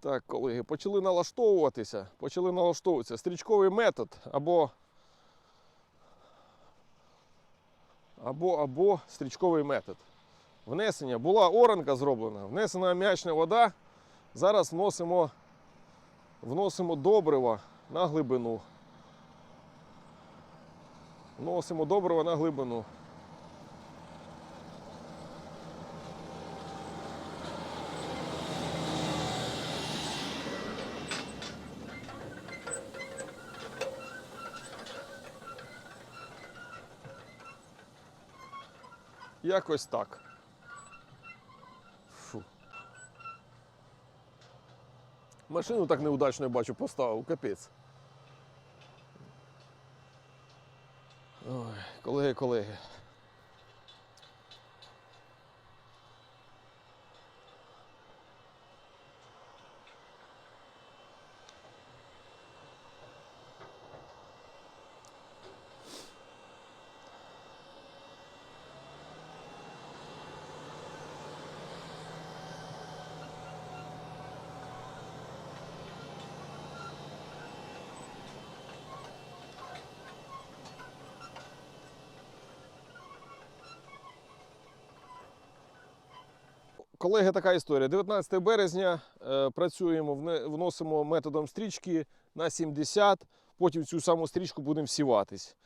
Так, колеги, почали налаштовуватися. Почали налаштовуватися. Стрічковий метод або. Або, або стрічковий метод. Внесення була оранка зроблена, внесена аміачна вода. Зараз вносимо, вносимо добрива на глибину. Вносимо добрива на глибину. Якось так. Фу. Машину так неудачно я бачу поставив, капець. Ой, колеги, колеги. Колеги, така історія. 19 березня е, працюємо, вносимо методом стрічки на 70, потім цю саму стрічку будемо всіватись.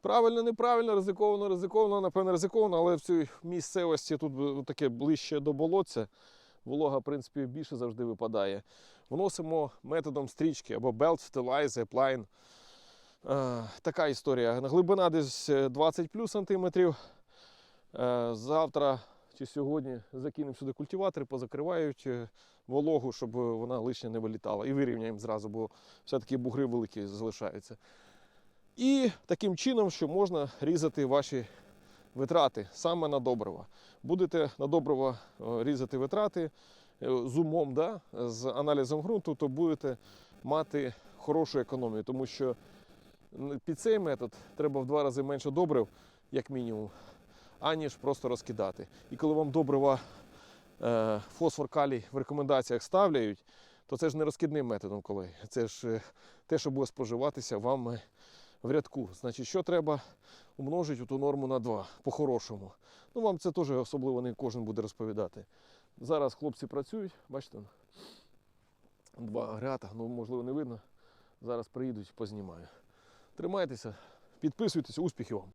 Правильно, неправильно, ризиковано, ризиковано, напевно, ризиковано, але в цій місцевості тут таке ближче до болотця. Волога, в принципі, більше завжди випадає. Вносимо методом стрічки або belt fertilizer, applying. Е, така історія. Глибина десь е, 20 плюс сантиметрів. Е, Завтра чи сьогодні закинемо сюди культиватори, позакривають вологу, щоб вона лишня не вилітала. І вирівняємо зразу, бо все-таки бугри великі залишаються. І таким чином, що можна різати ваші витрати саме на добрива. Будете на добрива е, різати витрати е, з умом, да, з аналізом ґрунту, то будете мати хорошу економію, тому що під цей метод треба в два рази менше добрив, як мінімум, аніж просто розкидати. І коли вам добрива е, фосфор калій в рекомендаціях ставляють, то це ж не розкидним методом, колеги. Це ж е, те, що буде споживатися вам е, в рядку. Значить, що треба умножити ту норму на 2 по-хорошому. Ну, вам це теж особливо не кожен буде розповідати. Зараз хлопці працюють, бачите, два агрегата, ну можливо не видно. Зараз приїдуть, познімаю. Тримайтеся, підписуйтесь, успіхів вам!